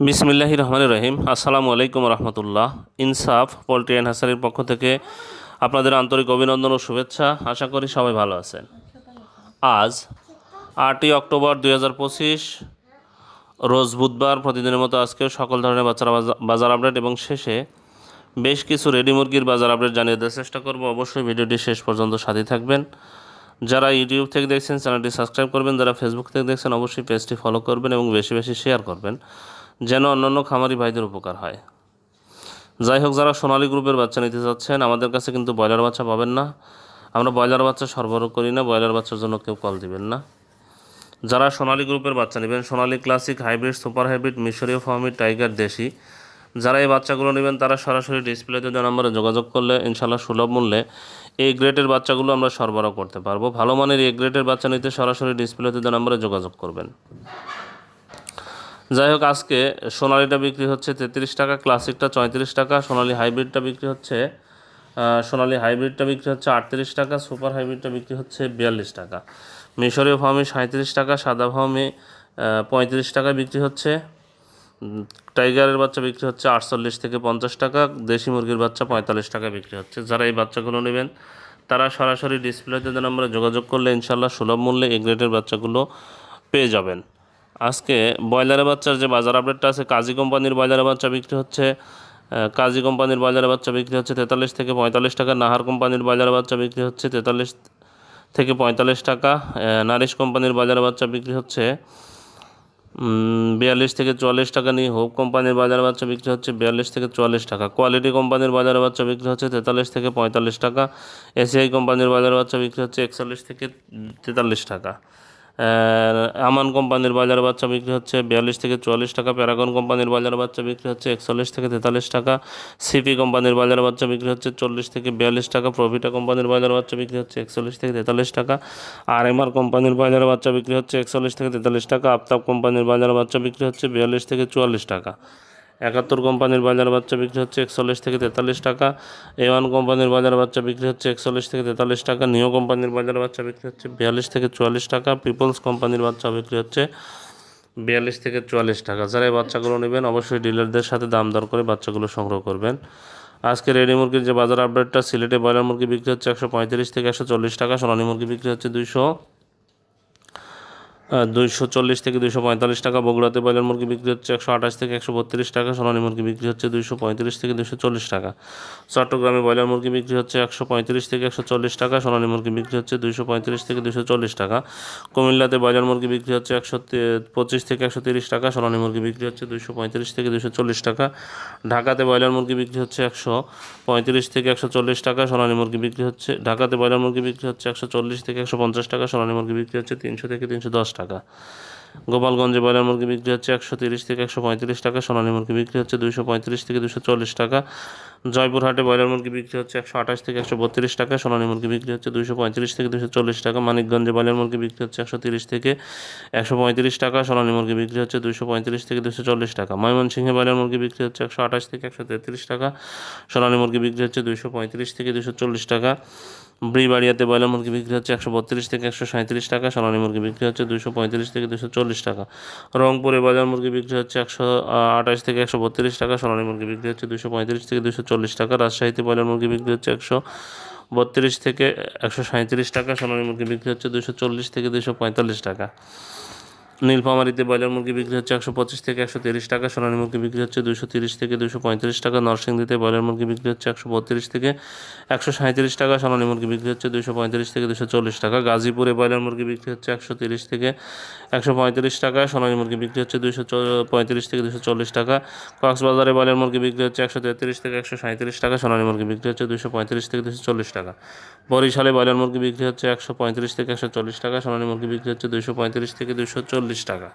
বিসমিল্লাহি রহমান রহিম। আসসালামু আলাইকুম রহমতুল্লাহ। ইনসাফ পোলট্রি অ্যান্ড হাসারির পক্ষ থেকে আপনাদের আন্তরিক অভিনন্দন ও শুভেচ্ছা। আশা করি সবাই ভালো আছেন। আজ আটই অক্টোবর দুই হাজার পঁচিশ, রোজ বুধবার প্রতিদিনের মতো আজকেও সকল ধরনের বাচ্চারা বাজা- বাজার আপডেট এবং শেষে বেশ কিছু রেডি মুরগির বাজার আপডেট জানিয়ে দেওয়ার চেষ্টা করব। অবশ্যই ভিডিওটি শেষ পর্যন্ত সাথে থাকবেন। যারা ইউটিউব থেকে দেখছেন, চ্যানেলটি সাবস্ক্রাইব করবেন। যারা ফেসবুক থেকে দেখছেন, অবশ্যই পেজটি ফলো করবেন এবং বেশি বেশি শেয়ার করবেন। যেন অন্যান্য খামারি ভাইদের উপকার হয়। যাই হোক যারা সোনালী গ্রুপের বাচ্চা নিতে চাচ্ছেন আমাদের কাছে কিন্তু ব্রয়লার বাচ্চা পাবেন না। আমরা ব্রয়লার বাচ্চা সরবরাহ করি না, ব্রয়লার বাচ্চার জন্য কেউ কল দিবেন না। যারা সোনালী গ্রুপের বাচ্চা নেবেন, Sonali classic, hybrid, super hybrid, মিশরীয় ফার্মি, টাইগার, দেশি, যারা এই বাচ্চাগুলো নেবেন, তারা সরাসরি ডিসপ্লেতে দেওয়া নম্বরে যোগাযোগ করলে ইনশাল্লাহ সুলভ মূল্যে এই গ্রেডের বাচ্চাগুলো আমরা সরবরাহ করতে পারব। ভালো মানের এই গ্রেডের বাচ্চা নিতে সরাসরি ডিসপ্লেতে দেওয়া নম্বরে যোগাযোগ করবেন। যাই হোক, আজকে সোনালিটা বিক্রি হচ্ছে তেত্রিশ টাকা, ক্লাসিকটা চৌত্রিশ টাকা, সোনালি হাইব্রিডটা বিক্রি হচ্ছে সোনালি হাইব্রিডটা বিক্রি হচ্ছে আটত্রিশ টাকা, সুপার হাইব্রিডটা বিক্রি হচ্ছে বিয়াল্লিশ টাকা। মিশরীয় ফার্মে সাঁত্রিশ টাকা, সাদা ফার্মে পঁয়ত্রিশ টাকা বিক্রি হচ্ছে টাইগারের বাচ্চা বিক্রি হচ্ছে আটচল্লিশ থেকে পঞ্চাশ টাকা, দেশি মুরগির বাচ্চা পঁয়তাল্লিশ টাকা বিক্রি হচ্ছে। যারা এই বাচ্চাগুলো নেবেন, তারা সরাসরি ডিসপ্লেতে আমরা যোগাযোগ করলে ইনশাল্লাহ সুলভ মূল্যে এই গ্রেডের বাচ্চাগুলো পেয়ে যাবেন। আজকে ব্রয়লারের বাচ্চার যে বাজার আপডেটটা আছে, কাজী কোম্পানির ব্রয়লারের বাচ্চা বিক্রি হচ্ছে কাজী কোম্পানির ব্রয়লারের বাচ্চা বিক্রি হচ্ছে তেতাল্লিশ থেকে পঁয়তাল্লিশ টাকা, নাহার কোম্পানির ব্রয়লারের বাচ্চা বিক্রি হচ্ছে তেতাল্লিশ থেকে পঁয়তাল্লিশ টাকা নারিশ কোম্পানির ব্রয়লারের বাচ্চা বিক্রি হচ্ছে বিয়াল্লিশ থেকে চুয়াল্লিশ টাকা, নিয়ে হোপ কোম্পানির বাজার বাচ্চা বিক্রি হচ্ছে বিয়াল্লিশ থেকে চুয়াল্লিশ টাকা, কোয়ালিটি কোম্পানির বাজার বাচ্চা বিক্রি হচ্ছে তেতাল্লিশ থেকে পঁয়তাল্লিশ টাকা, এসিআই কোম্পানির বাজার বাচ্চা বিক্রি হচ্ছে একচল্লিশ থেকে তেতাল্লিশ টাকা। আমান কোম্পানির বাজার বাচ্চা বিক্রি হচ্ছে বিয়াল্লিশ থেকে চুয়াল্লিশ টাকা, প্যারাগন কোম্পানির বাজার বাচ্চা বিক্রি হচ্ছে একচল্লিশ থেকে তেতাল্লিশ টাকা, সিপি কোম্পানির বাজার বাচ্চা বিক্রি হচ্ছে চল্লিশ থেকে বিয়াল্লিশ টাকা, প্রভিটা কোম্পানির বাজার বাচ্চা বিক্রি হচ্ছে একচল্লিশ থেকে তেতাল্লিশ টাকা আর এমআর কোম্পানির বাজার বাচ্চা বিক্রি হচ্ছে একচল্লিশ থেকে তেতাল্লিশ টাকা, আফতাব কোম্পানির বাজার বাচ্চা বিক্রি হচ্ছে বিয়াল্লিশ থেকে চুয়াল্লিশ টাকা। একাত্তর কোম্পানির বাজার বাচ্চা বিক্রি হচ্ছে একচল্লিশ থেকে তেতাল্লিশ টাকা। এ ওয়ান কোম্পানির বাজার বাচ্চা বিক্রি হচ্ছে একচল্লিশ থেকে তেতাল্লিশ টাকা। নিও কোম্পানির বাজার বাচ্চা বিক্রি হচ্ছে বিয়াল্লিশ থেকে চুয়াল্লিশ টাকা। পিপলস কোম্পানির বাচ্চা বিক্রি হচ্ছে বিয়াল্লিশ থেকে চুয়াল্লিশ টাকা। যারা এই বাচ্চাগুলো নেবেন, অবশ্যই ডিলারদের সাথে দাম দর করে বাচ্চাগুলো সংগ্রহ করবেন। আজকে রেডি মুরগির যে বাজার আপডেটটা সিলেটে ব্রয়লার মুরগি বিক্রি হচ্ছে একশো পঁয়ত্রিশ থেকে একশো চল্লিশ টাকা। সোনালী মুরগি বিক্রি হচ্ছে দুইশো দুইশো চল্লিশ থেকে দুইশো পঁয়তাল্লিশ টাকা বগুড়াতে ব্রয়লার মুরগি বিক্রি হচ্ছে একশো আঠাশ থেকে একশো বত্রিশ টাকা সোনালী মুরগি বিক্রি হচ্ছে দুইশো পঁয়ত্রিশ থেকে দুইশো চল্লিশ টাকা চট্টগ্রামে ব্রয়লার মুরগি বিক্রি হচ্ছে একশো পঁয়ত্রিশ থেকে একশো চল্লিশ টাকা সোনালী মুরগি বিক্রি হচ্ছে দুইশো পঁয়ত্রিশ থেকে দুইশো চল্লিশ টাকা কুমিল্লাতে ব্রয়লার মুরগি বিক্রি হচ্ছে একশো পঁচিশ থেকে একশো তিরিশ টাকা সোনালী মুরগি বিক্রি হচ্ছে দুইশো পঁয়ত্রিশ থেকে দুইশো চল্লিশ টাকা ঢাকাতে ব্রয়লার মুরগি বিক্রি হচ্ছে একশো পঁয়ত্রিশ থেকে একশো চল্লিশ টাকা সোনালী মুরগি বিক্রি হচ্ছে ঢাকাতে ব্রয়লার মুরগি বিক্রি হচ্ছে একশো চল্লিশ থেকে একশো পঞ্চাশ টাকা সোনালী মুরগি বিক্রি হচ্ছে তিনশো থেকে তিনশো দশ টাকা গোপালগঞ্জে ব্রয়লার মুরগি বিক্রি হচ্ছে একশো তিরিশ থেকে একশো পঁয়ত্রিশ টাকা, সোনালী মুরগি বিক্রি হচ্ছে দুইশো পঁয়ত্রিশ থেকে দুশো চল্লিশ টাকা। জয়পুরহাটে ব্রয়লার মুরগি বিক্রি হচ্ছে একশো আঠাশ থেকে একশো বত্রিশ টাকা, সোনালী মুরগি বিক্রি হচ্ছে দুশো পঁয়ত্রিশ থেকে দুশো চল্লিশ টাকা। মানিকগঞ্জে ব্রয়লার মুরগি বিক্রি হচ্ছে একশো তিরিশ থেকে একশো পঁয়ত্রিশ টাকা, সোনালী মুরগি বিক্রি হচ্ছে দুশো পঁয়ত্রিশ থেকে দুশো চল্লিশ টাকা। ময়মনসিংহে ব্রয়লার মুরগি বিক্রি হচ্ছে একশো আঠাশ থেকে একশো তেত্রিশ টাকা, সোনালী মুরগি বিক্রি হচ্ছে দুশো পঁয়ত্রিশ থেকে দুশো চল্লিশ টাকা। ব্রিবাড়িয়াতে ব্রয়লার মুরগি বিক্রি হচ্ছে একশো বত্রিশ থেকে একশো সাঁত্রিশ টাকা, সোনালী মুরগি বিক্রি হচ্ছে দুশো পঁয়ত্রিশ থেকে দুশো চল্লিশ টাকা। রংপুরে বাজার মুরগি বিক্রি হচ্ছে একশো আঠাশ থেকে একশো বত্রিশ টাকা, সোনালী মুরগি বিক্রি হচ্ছে দুশো পঁয়ত্রিশ থেকে দুশো চল্লিশ টাকা, রাজশাহীতে ব্রয়লার মুরগি বিক্রি হচ্ছে একশো বত্রিশ থেকে একশো সাঁত্রিশ টাকা, সোনালী মুরগি বিক্রি হচ্ছে দুশো চল্লিশ থেকে দুশো পঁয়তাল্লিশ টাকা। নীলফামারিতে ব্রয়লার মুরগি বিক্রি হচ্ছে একশো পঁচিশ থেকে একশো তিরিশ টাকা সোনালী মুরগি বিক্রি হচ্ছে দুশো তিরিশ থেকে দুশো পঁয়ত্রিশ টাকা নরসিংদীতে ব্রয়লার মুরগি বিক্রি হচ্ছে একশো বত্রিশ থেকে একশো সাঁত্রিশ টাকা সোনালী মুরগি বিক্রি হচ্ছে দুশো পঁয়ত্রিশ থেকে দুশো চল্লিশ টাকা গাজীপুরে ব্রয়লার মুরগি বিক্রি হচ্ছে একশো তিরিশ থেকে একশো পঁয়ত্রিশ টাকা সোনালী মুরগি বিক্রি হচ্ছে দুশো পঁয়ত্রিশ থেকে দুশো চল্লিশ টাকা কক্সবাজারে ব্রয়লার মুরগি বিক্রি হচ্ছে একশো তেত্রিশ থেকে একশো সাঁত্রিশ টাকা সোনালী মুরগি বিক্রি হচ্ছে দুশো পঁয়ত্রিশ থেকে দুশো চল্লিশ টাকা বরিশালে ব্রয়লার মুরগি বিক্রি হচ্ছে একশো পঁয়ত্রিশ থেকে একশো চল্লিশ টাকা সোনালী মুরগি বিক্রি হচ্ছে দুশো পঁয়ত্রিশ থেকে দুশো চল্লিশ টাকা